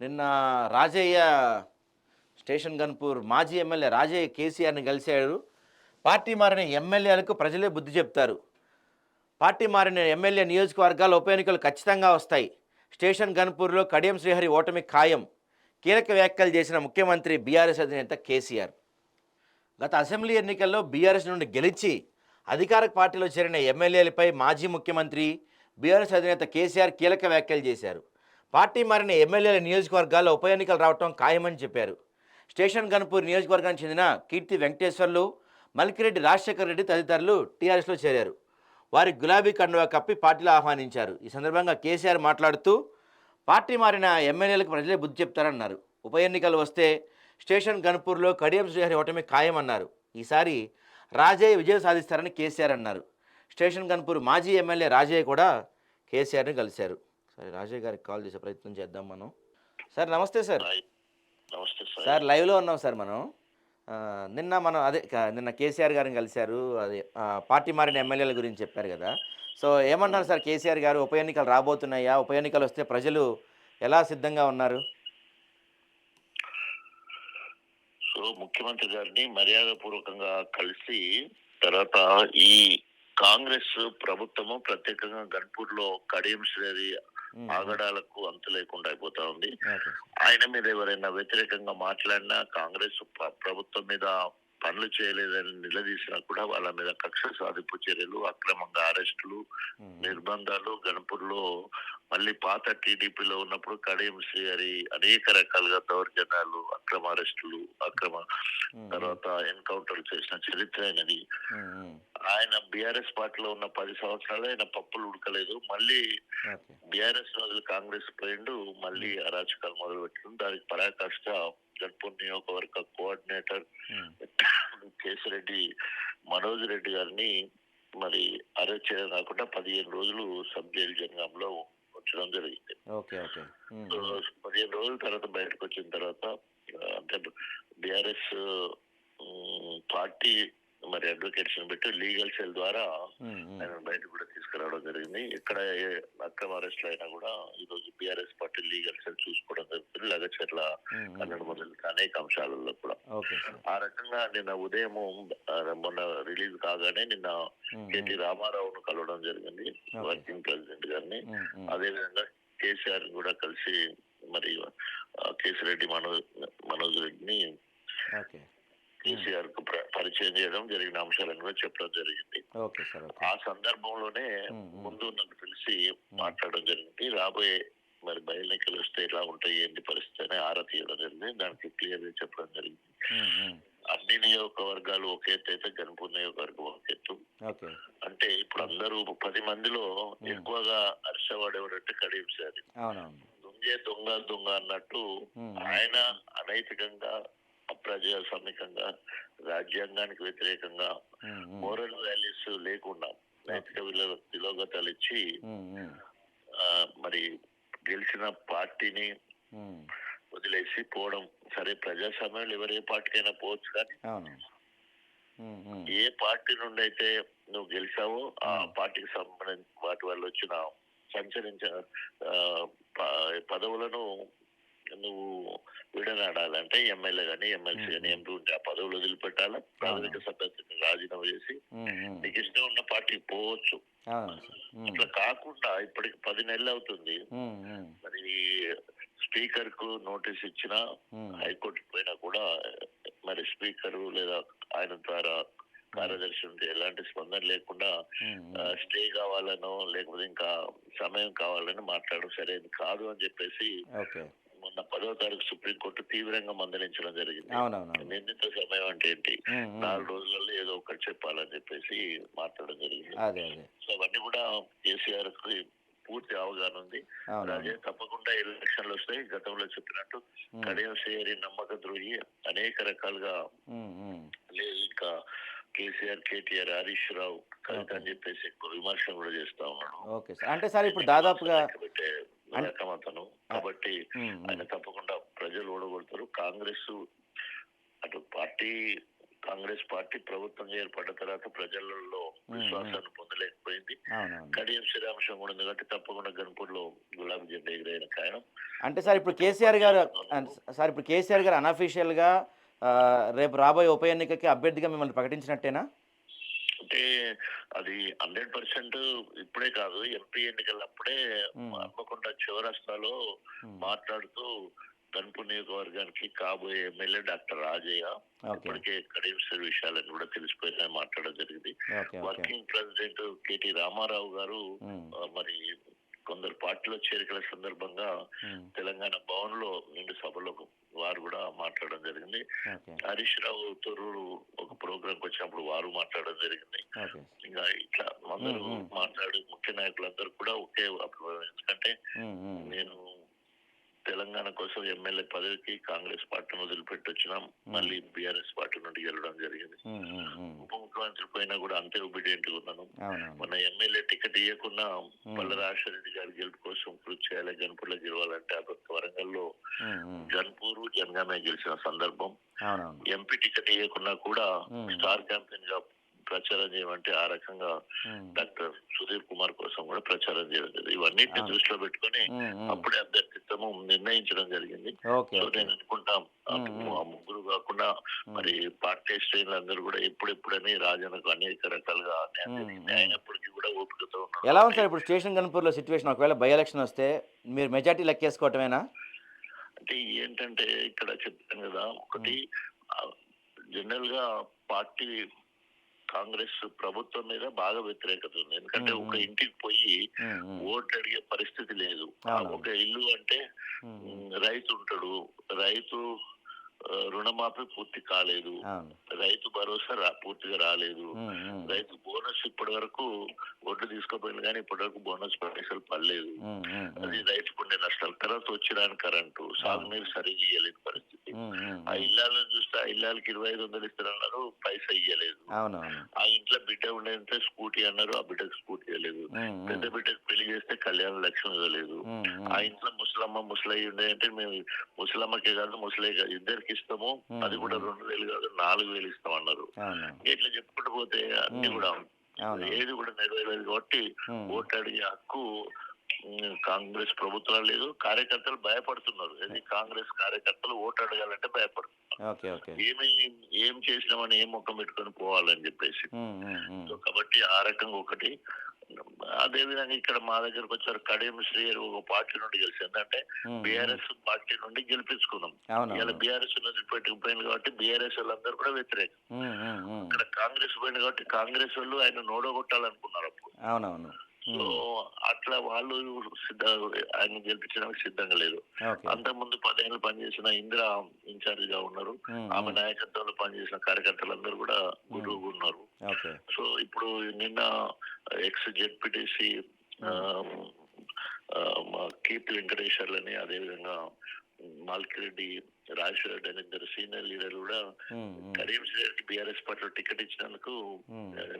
నిన్న రాజయ్య స్టేషన్ గన్పూర్ మాజీ ఎమ్మెల్యే రాజయ్య కేసీఆర్ని కలిశాడు. పార్టీ మారిన ఎమ్మెల్యేలకు ప్రజలే బుద్ధి చెప్తారు. పార్టీ మారిన ఎమ్మెల్యే నియోజకవర్గాల ఉప ఎన్నికలు ఖచ్చితంగా వస్తాయి. స్టేషన్ గన్పూర్లో కడియం శ్రీహరి ఓటమి ఖాయం. కీలక వ్యాఖ్యలు చేసిన ముఖ్యమంత్రి బీఆర్ఎస్ అధినేత కేసీఆర్. గత అసెంబ్లీ ఎన్నికల్లో బీఆర్ఎస్ నుండి గెలిచి అధికార పార్టీలో చేరిన ఎమ్మెల్యేలపై మాజీ ముఖ్యమంత్రి బీఆర్ఎస్ అధినేత కేసీఆర్ కీలక వ్యాఖ్యలు చేశారు. పార్టీ మారిన ఎమ్మెల్యేల నియోజకవర్గాల్లో ఉప ఎన్నికలు రావటం ఖాయమని చెప్పారు. స్టేషన్ గన్పూర్ నియోజకవర్గానికి చెందిన కీర్తి వెంకటేశ్వర్లు మల్కిరెడ్డి రాజశేఖర రెడ్డి తదితరులు టీఆర్ఎస్లో చేరారు. వారి గులాబీ కండువా కప్పి పార్టీలో ఆహ్వానించారు. ఈ సందర్భంగా కేసీఆర్ మాట్లాడుతూ పార్టీ మారిన ఎమ్మెల్యేలకు ప్రజలే బుద్ధి చెప్తారన్నారు. ఉప ఎన్నికలు వస్తే స్టేషన్ గన్పూర్లో కడియం శ్రీహరి ఓటమి ఖాయమన్నారు. ఈసారి రాజయ్య విజయం సాధిస్తారని కేసీఆర్ అన్నారు. స్టేషన్ గన్పూర్ మాజీ ఎమ్మెల్యే రాజయ్య కూడా కేసీఆర్ని కలిశారు. సరే రాజయ్య గారికి కాల్ చేసే ప్రయత్నం చేద్దాం మనం. సార్ నమస్తే సార్. నమస్తే సార్. సార్ లైవ్లో ఉన్నాం సార్ మనం. నిన్న మనం అదే నిన్న కేసీఆర్ గారిని కలిశారు. అదే పార్టీ మారిన ఎమ్మెల్యేల గురించి చెప్పారు కదా. సో ఏమంటారు సార్ కేసీఆర్ గారు? ఉప ఎన్నికలు రాబోతున్నాయా? ఉప ఎన్నికలు వస్తే ప్రజలు ఎలా సిద్ధంగా ఉన్నారు? సో ముఖ్యమంత్రి గారిని మర్యాద పూర్వకంగా కలిసి తర్వాత ఈ కాంగ్రెస్ ప్రభుత్వము ప్రత్యేకంగా గన్పూర్లో కడియం ఉమ్, ఆగడాలకు అంతు లేకుండా అయిపోతా ఉంది. ఆయన మీద ఎవరైనా వ్యతిరేకంగా మాట్లాడినా కాంగ్రెస్ ప్ర- ప్రభుత్వం మీద పనులు చేయలేదని నిలదీసినా కూడా వాళ్ళ మీద కక్ష సాధింపు చర్యలు అక్రమంగా అరెస్టులు నిర్బంధాలు గణపూర్లో మళ్ళీ పాత టీడీపీలో ఉన్నప్పుడు కడియం శ్రీహరి అనేక రకాలుగా దౌర్జన్యాలు అక్రమ అరెస్టులు అక్రమ తర్వాత ఎన్కౌంటర్లు చేసిన చరిత్ర అయినది ఆయన బీఆర్ఎస్ పార్టీలో ఉన్న పది సంవత్సరాలు ఆయన పప్పులు ఉడకలేదు. మళ్ళీ. బీఆర్ఎస్ రోజులు కాంగ్రెస్ పోయిండు మళ్ళీ అరాచకాలు మొదలు పెట్టడం దానికి పరాకాష్ట గణపూర్ నియోజకవర్గ కోఆర్డినేటర్ కేసిరెడ్డి మనోజ్ రెడ్డి గారిని మరి అరెస్ట్ చేయడం కాకుండా పదిహేను రోజులు సబ్ జైలు జంగంలో ఉంచడం జరిగింది. Okay okay. పదిహేను రోజుల తర్వాత బయటకు వచ్చిన తర్వాత అంటే బీఆర్ఎస్ పార్టీ మరి అడ్వకేట్స్ పెట్టి లీగల్ సెల్ ద్వారా ఆయన బయట కూడా తీసుకురావడం జరిగింది. ఎక్కడ ఏ అక్రమ అరెస్ట్లు అయినా కూడా ఈ రోజు బీఆర్ఎస్ పార్టీ లీగల్ సెల్ చూసుకోవడం జరుగుతుంది. లగచర్ల కన్నడ మొదలు అనేక అంశాలలో కూడా. ఆ రకంగా నిన్న ఉదయం మొన్న రిలీజ్ కాగానే నిన్న కేటీ రామారావును కలవడం జరిగింది. వర్కింగ్ ప్రెసిడెంట్ గారిని. ఉమ్, ఉమ్, అదే విధంగా కేసీఆర్ కూడా కలిసి మరి ఆ, కేసిరెడ్డి మనోజ్ మనోజ్ రెడ్డిని కేసీఆర్కు పరిచయం చేయడం జరిగిన అంశాలను కూడా చెప్పడం జరిగింది. ఆ సందర్భంలోనే. ముందు నన్ను పిలిచి మాట్లాడడం జరిగింది. రాబోయే మరి బయలు ఎన్నికలు వస్తే ఎలా ఉంటాయి ఏంటి పరిస్థితి అని ఆరా తీయడం జరిగింది. దానికి క్లియర్గా చెప్పడం జరిగింది. అన్ని నియోజకవర్గాలు ఒక ఎత్తు అయితే గణపూర్ నియోజకవర్గం ఒక ఎత్తు. అంటే ఇప్పుడు అందరూ పది మందిలో ఎక్కువగా హర్షవాడేవాడంటే కడియం సార్. దొంగే దొంగ దొంగ అన్నట్టు ఆయన అనైతికంగా అప్రజాస్వామికంగా రాజ్యాంగానికి వ్యతిరేకంగా మోరల్ వాల్యూస్ లేకుండా నైతిక విలువ తిలోగతాలు ఇచ్చి మరి గెలిచిన పార్టీని వదిలేసి పోవడం సరే ప్రజాస్వామ్యంలో ఎవరు పార్టీకైనా పోవచ్చు కానీ ఏ పార్టీ నుండి అయితే నువ్వు గెలిచావో ఆ పార్టీకి సంబంధించిన వాటి వల్ల వచ్చిన సంచరించిన పదవులను నువ్వు విడనాడాలంటే ఎమ్మెల్యే కానీ ఎమ్మెల్సీ కానీ ఎంపీ ఉంటే ఆ పదవులు వదిలిపెట్టాలా? ప్రాథమిక సభ్యతను రాజీనామా చేసి నీకు ఇష్టం ఉన్న పార్టీకి పోవచ్చు. అట్లా కాకుండా ఇప్పటికి పది నెలలు అవుతుంది. మరి స్పీకర్కు నోటీస్ ఇచ్చిన ఉమ్, హైకోర్టుకి పోయినా కూడా మరి స్పీకర్ లేదా ఆయన ద్వారా కార్యదర్శి నుండి ఎలాంటి స్పందన లేకుండా స్టే కావాలనో లేకపోతే ఇంకా సమయం కావాలని మాట్లాడడం సరైనది కాదు అని చెప్పేసి పదో తారీఖు సుప్రీంకోర్టు తీవ్రంగా మందలించడం జరిగింది. నిర్ణీత సమయం అంటే ఏంటి? నాలుగు రోజులలో ఏదో ఒకటి చెప్పాలని చెప్పేసి మాట్లాడడం జరిగింది. సో అవన్నీ కూడా కేసీఆర్కి పూర్తి అవగాహన ఉంది. అలాగే తప్పకుండా ఎలక్షన్లు వస్తాయి గతంలో చెప్పినట్టు. కడియం సేరి నమ్మక ద్రోహి అనేక రకాలుగా ఇంకా కేసీఆర్ కేటీఆర్ హరీష్ రావు కవిత అని చెప్పేసి విమర్శలు కూడా చేస్తా ఉన్నాడు. అంటే సార్ ఇప్పుడు దాదాపుగా అతను. కాబట్టి ఆయన తప్పకుండా ప్రజలు ఓడగొడతారు. కాంగ్రెస్ అటు పార్టీ కాంగ్రెస్ పార్టీ ప్రభుత్వం ఏర్పడ్డ తర్వాత ప్రజలలో విశ్వాసాన్ని అవునవును. కడియం శ్రీరామకృష్ణ కూడా ఉంది కాబట్టి తప్పకుండా గన్పూర్లో గులాబీ జెండా ఎగిరైన ఖాయం. అంటే సార్ ఇప్పుడు కేసీఆర్ గారు సార్ ఇప్పుడు కేసీఆర్ గారు అనఫీషియల్గా రేపు రాబోయే ఉప ఎన్నికకి అభ్యర్థిగా మిమ్మల్ని ప్రకటించినట్టేనా? అంటే అది హండ్రెడ్ పర్సెంట్ ఇప్పుడే కాదు ఎంపీ ఎన్నికలప్పుడే. హన్మకొండ చివరస్తాలో. మాట్లాడుతూ గన్పూర్ నియోజకవర్గానికి కాబోయే ఎమ్మెల్యే డాక్టర్ రాజయ్య ఇప్పటికే కడియం విషయాలను కూడా తెలిసిపోయిందని మాట్లాడడం జరిగింది వర్కింగ్ ప్రెసిడెంట్ కేటీ రామారావు గారు మరి కొందరు పార్టీలో చేరికల సందర్భంగా మ్మ్. తెలంగాణ భవన్లో నిండు సభలో వారు కూడా మాట్లాడడం జరిగింది హరీష్ రావు తొర్రూరు ఒక ప్రోగ్రామ్ వచ్చినప్పుడు వారు మాట్లాడడం జరిగింది ఇంకా ఇట్లా అందరూ మ్మ్, మ్మ్. మాట్లాడి ముఖ్య నాయకులందరూ కూడా ఒకే అభిప్రాయం ఎందుకంటే. నేను తెలంగాణ కోసం ఎమ్మెల్యే పదవికి కాంగ్రెస్ పార్టీని వదిలిపెట్టి వచ్చినాం మళ్ళీ బీఆర్ఎస్ పార్టీ నుండి గెలవడం జరిగింది. ఉప ముఖ్యమంత్రి పైన కూడా అంతే ఒబిడియంట్ ఉన్నాను మన ఎమ్మెల్యే టికెట్ ఇవ్వకుండా పల్ల రాజశేఖర గారి గెలుపు కోసం కృషి చేయాలి గన్పూర్లో గెలవాలంటే ఆ మ్మ్, మ్మ్. గన్పూర్ జనగామే గెలిచిన సందర్భం ఎంపీ టికెట్ ఇవ్వకుండా కూడా. స్టార్ క్యాంపెయిన్గా ప్రచారం చేయమంటే ఆ రకంగా. డాక్టర్ సుధీర్ కుమార్ కోసం కూడా ప్రచారం చేయడం ఇవన్నిటిని అవును. దృష్టిలో పెట్టుకొని మ్మ్, మ్మ్. అభ్యర్థిత్వము నిర్ణయించడం జరిగింది. సో నేను అనుకుంటాం. ఆ ముగ్గురు కాకుండా మరి పార్టీ శ్రేణులు అందరూ కూడా ఎప్పుడెప్పుడని రాజనకు అనేక రకాలుగా. అయినప్పటికీ కూడా ఓపికతో ఉన్నారు ఎలా ఉంది సార్ ఇప్పుడు స్టేషన్ గన్పూర్లో సిచ్యువేషన్ ఒకవేళ బై ఎలక్షన్ వస్తే మీరు మెజార్టీ లెక్కేసుకోవటమేనా? అంటే ఏంటంటే ఇక్కడ చెప్తాను కదా ఒకటి జనరల్గా పార్టీ కాంగ్రెస్ ప్రభుత్వం మీద బాగా వ్యతిరేకత ఉంది ఎందుకంటే. ఒక ఇంటికి పోయి. ఓట్లు అడిగే పరిస్థితి లేదు. ఒక ఇల్లు అంటే రైతు ఉంటాడు రైతు రుణమాఫీ పూర్తి కాలేదు రైతు భరోసా పూర్తిగా రాలేదు. రైతు బోనస్ ఇప్పటి వరకు ఒడ్లు తీసుకోపోయింది కానీ ఇప్పటి వరకు బోనస్ పైసలు పడలేదు అది. రైతు పుణ్య నష్టాలు తర్వాత వచ్చిరాని కరెంటు సాగునీరు సరిగ్గా ఇయ్యలేని పరిస్థితి మ్మ్, ఆ. ఇళ్ళని చూస్తే ఆ ఇళ్ళకి ఇరవై ఐదు వందలు ఇస్తారన్నారు పైసా ఇయ్యలేదు ఆ ఇంట్లో బిడ్డ ఉండేంటే స్కూటీ అన్నారు ఆ బిడ్డకు స్కూటీ ఇవ్వలేదు పెద్ద. బిడ్డకు పెళ్ళి చేస్తే కళ్యాణ లక్ష్యం ఇవ్వలేదు. ఆ ఇంట్లో ముసలమ్మ ముసలయ్య ఉండే అంటే మేము ముసలమ్మకే కాదు ముసలయ్య కాదు ఇద్దరికి ఇస్తాము. అది కూడా రెండు వేలు కాదు నాలుగు వేలు ఇస్తాం అన్నారు ఇట్లా చెప్పుకుంటూ పోతే అన్ని. కూడా ఏది కూడా నెరవేరలేదు కాబట్టి మ్మ్. ఓట్లు అడిగే హక్కు కాంగ్రెస్ ప్రభుత్వం లేదు. కార్యకర్తలు భయపడుతున్నారు. ఇది కాంగ్రెస్ కార్యకర్తలు ఓటు అడగాలంటే భయపడుతున్నారు. ఏమి ఏం చేసినామని ఏం ముఖం పెట్టుకొని పోవాలని చెప్పేసి. కాబట్టి ఆ రకంగా ఒకటి. అదే విధంగా ఇక్కడ మా దగ్గరకు వచ్చారు కడియం శ్రీ గారు ఒక పార్టీ నుండి గెలిచి ఎందుకంటే మ్మ్, బీఆర్ఎస్ పార్టీ నుండి గెలిపించుకున్నాం. ఇలా బీఆర్ఎస్ నుంచి పెట్టుకుపోయింది కాబట్టి బీఆర్ఎస్ వాళ్ళందరూ కూడా వ్యతిరేకం. ఇక్కడ కాంగ్రెస్ పోయింది కాబట్టి కాంగ్రెస్ వాళ్ళు ఆయన నోడగొట్టాలనుకున్నారు అప్పుడు. అవునవును. సో అట్లా వాళ్ళు సిద్ధ ఆయన గెలిపించడానికి సిద్ధంగా లేదు. అంత ముందు పదేళ్ళు పనిచేసిన ఇందిరా ఇన్ఛార్జ్గా ఉన్నారు ఆమె. నాయకత్వంలో పనిచేసిన కార్యకర్తలందరూ కూడా గురువుగా ఉన్నారు. సో ఇప్పుడు నిన్న ఎక్స్ జెడ్పీటీసీ కీర్తి వెంకటేశ్వర్లని అదేవిధంగా మాల్కిరెడ్డి రాజశేఖర్ రెడ్డి అనే ఇద్దరు సీనియర్ లీడర్లు కూడా. కరీం శ్రీకి బీఆర్ఎస్ పార్టీలో టికెట్ ఇచ్చినందుకు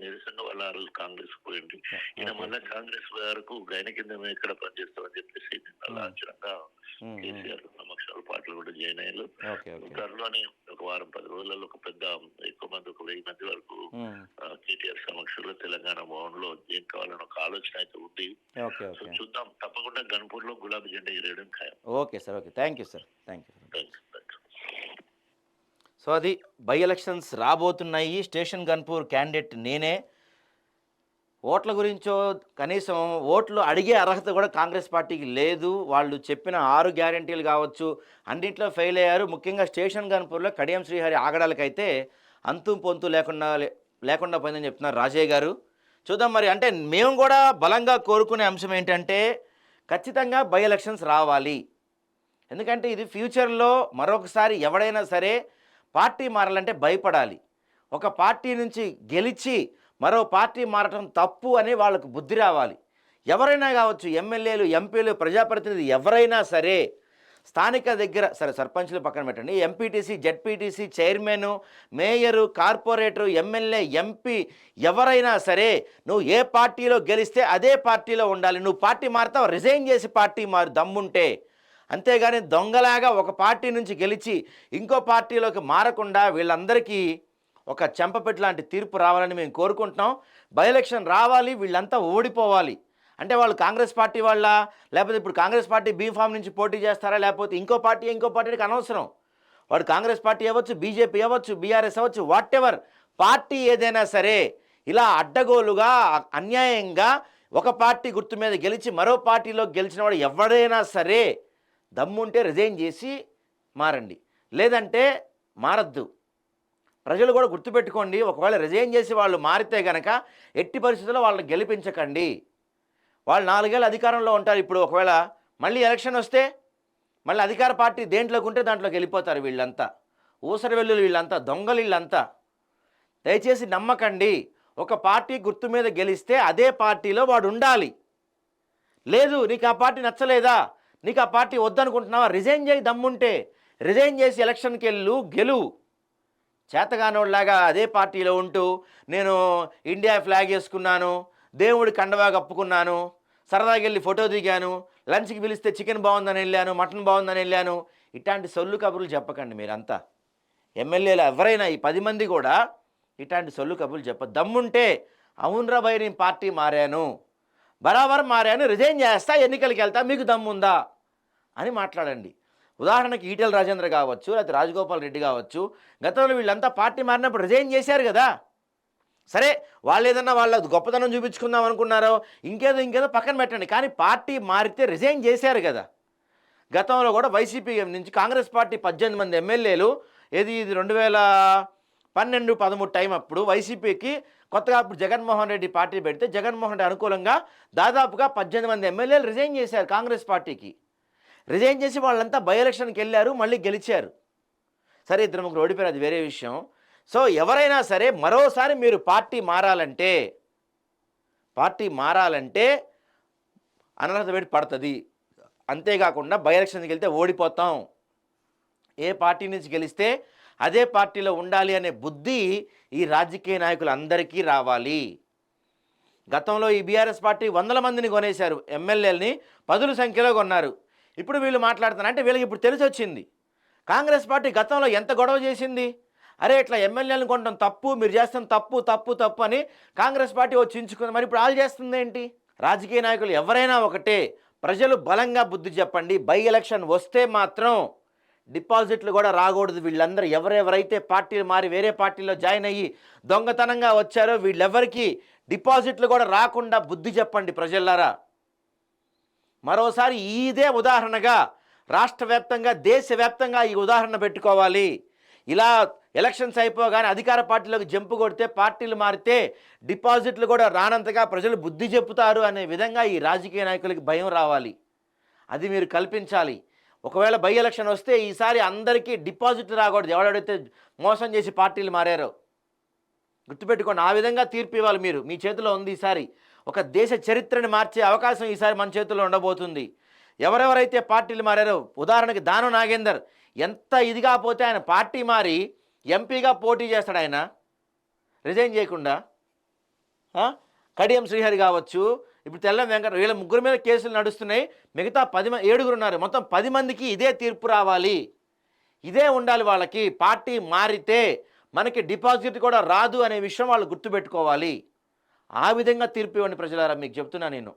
నిరసనగా వాళ్ళ ఆ రోజు కాంగ్రెస్ పోయింది ఈయన. మళ్ళీ కాంగ్రెస్ వరకు గైన కింద మేము ఎక్కడ పనిచేస్తామని చెప్పేసి నిన్న లాంఛనంగా. కేసీఆర్ సమక్షాల పార్టీలు కూడా జాయిన్ అయ్యారు త్వరలోనే వారం పది రోజులలో ఒక పెద్ద ఎక్కువ మంది ఒక వెయ్యి మంది వరకు మ్మ్. కేటీఆర్ సమక్షంలో తెలంగాణ భవన్లో ఏం కావాలని ఒక ఆలోచన అయితే ఉంది. చూద్దాం. తప్పకుండా గన్పూర్లో గులాబీ జెండా ఎగరేయడం ఖాయం. Okay sir okay. Thank you sir. Thank you. So అది బై ఎలక్షన్స్ రాబోతున్నాయి. స్టేషన్ గన్పూర్ క్యాండిడేట్ నేనే. ఓట్ల గురించో కనీసం ఓట్లు అడిగే అర్హత కూడా కాంగ్రెస్ పార్టీకి లేదు. వాళ్ళు చెప్పిన ఆరు గ్యారంటీలు కావచ్చు అన్నింటిలో ఫెయిల్ అయ్యారు. ముఖ్యంగా స్టేషన్ గన్పూర్లో కడియం శ్రీహరి ఆగడాలకైతే అంతు పొంతు లేకుండా లే- లేకుండా పోయిందని చెప్తున్నారు రాజయ్య గారు. చూద్దాం మరి అంటే మేము కూడా బలంగా కోరుకునే అంశం ఏంటంటే ఖచ్చితంగా బై ఎలక్షన్స్ రావాలి. ఎందుకంటే ఇది ఫ్యూచర్లో మరొకసారి ఎవడైనా సరే పార్టీ మారాలంటే భయపడాలి. ఒక పార్టీ నుంచి గెలిచి మరో పార్టీ మారటం తప్పు అని వాళ్ళకు బుద్ధి రావాలి. ఎవరైనా కావచ్చు ఎమ్మెల్యేలు ఎంపీలు ప్రజాప్రతినిధి ఎవరైనా సరే స్థానిక దగ్గర సరే సర్పంచ్లు పక్కన పెట్టండి. MPTC ZPTC chairman mayor corporator MLA MP ఎవరైనా సరే నువ్వు ఏ పార్టీలో గెలిస్తే అదే పార్టీలో ఉండాలి. నువ్వు పార్టీ మారుతావు రిజైన్ చేసి పార్టీ మారు దమ్ముంటే. అంతేగాని దొంగలాగా ఒక పార్టీ నుంచి గెలిచి ఇంకో పార్టీలోకి మారకుండా వీళ్ళందరికీ ఒక చెంపపెట్టు లాంటి తీర్పు రావాలని మేము కోరుకుంటున్నాం. బై ఎలక్షన్ రావాలి వీళ్ళంతా ఓడిపోవాలి. అంటే వాళ్ళు కాంగ్రెస్ పార్టీ వాళ్ళ? లేకపోతే ఇప్పుడు కాంగ్రెస్ పార్టీ బీ ఫామ్ నుంచి పోటీ చేస్తారా? లేకపోతే ఇంకో పార్టీ ఇంకో పార్టీకి అనవసరం. వాడు కాంగ్రెస్ పార్టీ అవ్వచ్చు బీజేపీ అవ్వచ్చు బీఆర్ఎస్ అవ్వచ్చు వాట్ ఎవర్ పార్టీ ఏదైనా సరే ఇలా అడ్డగోలుగా అన్యాయంగా ఒక పార్టీ గుర్తు మీద గెలిచి మరో పార్టీలో గెలిచిన వాడు ఎవడైనా సరే దమ్ముంటే రిజైన్ చేసి మారండి. లేదంటే మారద్దు. ప్రజలు కూడా గుర్తుపెట్టుకోండి ఒకవేళ రిజైన్ చేసి వాళ్ళు మారితే గనక ఎట్టి పరిస్థితుల్లో వాళ్ళని గెలిపించకండి. వాళ్ళు నాలుగేళ్ళు అధికారంలో ఉంటారు ఇప్పుడు ఒకవేళ మళ్ళీ ఎలక్షన్ వస్తే మళ్ళీ అధికార పార్టీ దేంట్లోకి ఉంటే దాంట్లోకి వెళ్ళిపోతారు వీళ్ళంతా. ఊసరి వెల్లులు వీళ్ళంతా దొంగలు వీళ్ళంతా. దయచేసి నమ్మకండి ఒక పార్టీ గుర్తు మీద గెలిస్తే అదే పార్టీలో వాడు ఉండాలి. లేదు నీకు ఆ పార్టీ నచ్చలేదా? నీకు ఆ పార్టీ వద్దనుకుంటున్నావా? రిజైన్ చేయి దమ్ముంటే రిజైన్ చేసి ఎలక్షన్కి వెళ్ళు గెలువు చేతగానోళ్ళలాగా అదే పార్టీలో ఉంటూ నేను ఇండియా ఫ్లాగ్ వేసుకున్నాను దేవుడి కండవా కప్పుకున్నాను సరదాగా వెళ్ళి ఫోటో దిగాను లంచ్కి పిలిస్తే చికెన్ బాగుందని వెళ్ళాను మటన్ బాగుందని వెళ్ళాను. ఇట్లాంటి సొల్లు కబుర్లు చెప్పకండి మీరంతా. ఎమ్మెల్యేలు ఎవరైనా ఈ పది మంది కూడా ఇట్లాంటి సొల్లు కబుర్లు చెప్ప దమ్ముంటే అవునరా భయ్ నేను పార్టీ మారాను బరాబర్ మారాను రిజైన్ చేస్తా ఎన్నికలకి వెళ్తా మీకు దమ్ముందా అని మాట్లాడండి. ఉదాహరణకి ఈటెల రాజేంద్ర కావచ్చు లేకపోతే రాజగోపాల్ రెడ్డి కావచ్చు గతంలో వీళ్ళంతా పార్టీ మారినప్పుడు రిజైన్ చేశారు కదా. సరే వాళ్ళు ఏదన్నా వాళ్ళ గొప్పతనం చూపించుకుందాం అనుకున్నారో ఇంకేదో ఇంకేదో పక్కన పెట్టండి. కానీ పార్టీ మారితే రిజైన్ చేశారు కదా. గతంలో కూడా వైసీపీ నుంచి కాంగ్రెస్ పార్టీ పద్దెనిమిది మంది ఎమ్మెల్యేలు ఏది ఇది రెండు వేల పన్నెండు పదమూడు టైం అప్పుడు వైసీపీకి కొత్తగా అప్పుడు జగన్మోహన్ రెడ్డి పార్టీ పెడితే జగన్మోహన్ రెడ్డి అనుకూలంగా దాదాపుగా పద్దెనిమిది మంది ఎమ్మెల్యేలు రిజైన్ చేశారు కాంగ్రెస్ పార్టీకి. రిజైన్ చేసి వాళ్ళంతా బై ఎలక్షన్కి వెళ్ళారు మళ్ళీ గెలిచారు. సరే ఇద్దరు ముగ్గురు ఓడిపోయారు అది వేరే విషయం. సో ఎవరైనా సరే మరోసారి మీరు పార్టీ మారాలంటే పార్టీ మారాలంటే అనర్హత వేడి పడుతుంది. అంతేకాకుండా బై ఎలక్షన్కి వెళ్తే ఓడిపోతాం. ఏ పార్టీ నుంచి గెలిస్తే అదే పార్టీలో ఉండాలి అనే బుద్ధి ఈ రాజకీయ నాయకులందరికీ రావాలి. గతంలో ఈ బీఆర్ఎస్ పార్టీ వందల మందిని కొనేశారు ఎమ్మెల్యేలని పదుల సంఖ్యలో కొన్నారు. ఇప్పుడు వీళ్ళు మాట్లాడుతున్నారు. అంటే వీళ్ళకి ఇప్పుడు తెలిసి వచ్చింది. కాంగ్రెస్ పార్టీ గతంలో ఎంత గొడవ చేసింది? అరే ఇట్లా ఎమ్మెల్యేలను కొనడం తప్పు మీరు చేస్తున్న తప్పు తప్పు తప్పు అని కాంగ్రెస్ పార్టీ వచ్చి ఇంచుకుంది మరి ఇప్పుడు వాళ్ళు చేస్తుంది ఏంటి? రాజకీయ నాయకులు ఎవరైనా ఒకటే. ప్రజలు బలంగా బుద్ధి చెప్పండి. బై ఎలక్షన్ వస్తే మాత్రం డిపాజిట్లు కూడా రాకూడదు. వీళ్ళందరూ ఎవరెవరైతే పార్టీలు మారి వేరే పార్టీలో జాయిన్ అయ్యి దొంగతనంగా వచ్చారో వీళ్ళెవరికి డిపాజిట్లు కూడా రాకుండా బుద్ధి చెప్పండి ప్రజల్లారా మరోసారి ఇదే ఉదాహరణగా రాష్ట్ర వ్యాప్తంగా దేశవ్యాప్తంగా ఈ ఉదాహరణ పెట్టుకోవాలి. ఇలా ఎలక్షన్స్ అయిపోగానే అధికార పార్టీలోకి జంపు కొడితే పార్టీలు మారితే డిపాజిట్లు కూడా రానంతగా ప్రజలు బుద్ధి చెప్పుతారు అనే విధంగా ఈ రాజకీయ నాయకులకి భయం రావాలి. అది మీరు కల్పించాలి. ఒకవేళ బై ఎలక్షన్ వస్తే ఈసారి అందరికీ డిపాజిట్లు రాకూడదు. ఎవడైతే మోసం చేసి పార్టీలు మారారో. గుర్తుపెట్టుకోండి ఆ విధంగా తీర్పు ఇవ్వాలి మీరు. మీ చేతిలో ఉంది ఈసారి. ఒక దేశ చరిత్రని మార్చే అవకాశం ఈసారి మన చేతిలో ఉండబోతుంది. ఎవరెవరైతే పార్టీలు మారారో ఉదాహరణకి దాను నాగేందర్ ఎంత ఇదిగా పోతే ఆయన పార్టీ మారి ఎంపీగా పోటీ చేస్తాడు ఆయన? రిజైన్ చేయకుండా? కడియం శ్రీహరి కావచ్చు ఇప్పుడు తెల్లం వెంకట వీళ్ళ ముగ్గురు మీద కేసులు నడుస్తున్నాయి మిగతా పది మంది ఏడుగురు ఉన్నారు. మొత్తం పది మందికి ఇదే తీర్పు రావాలి. ఇదే ఉండాలి వాళ్ళకి. పార్టీ మారితే మనకి డిపాజిట్ కూడా రాదు అనే విషయం వాళ్ళు గుర్తుపెట్టుకోవాలి. ఆ విధంగా తీర్పు ఇవ్వండి ప్రజలారా మీకు చెప్తున్నా నేను.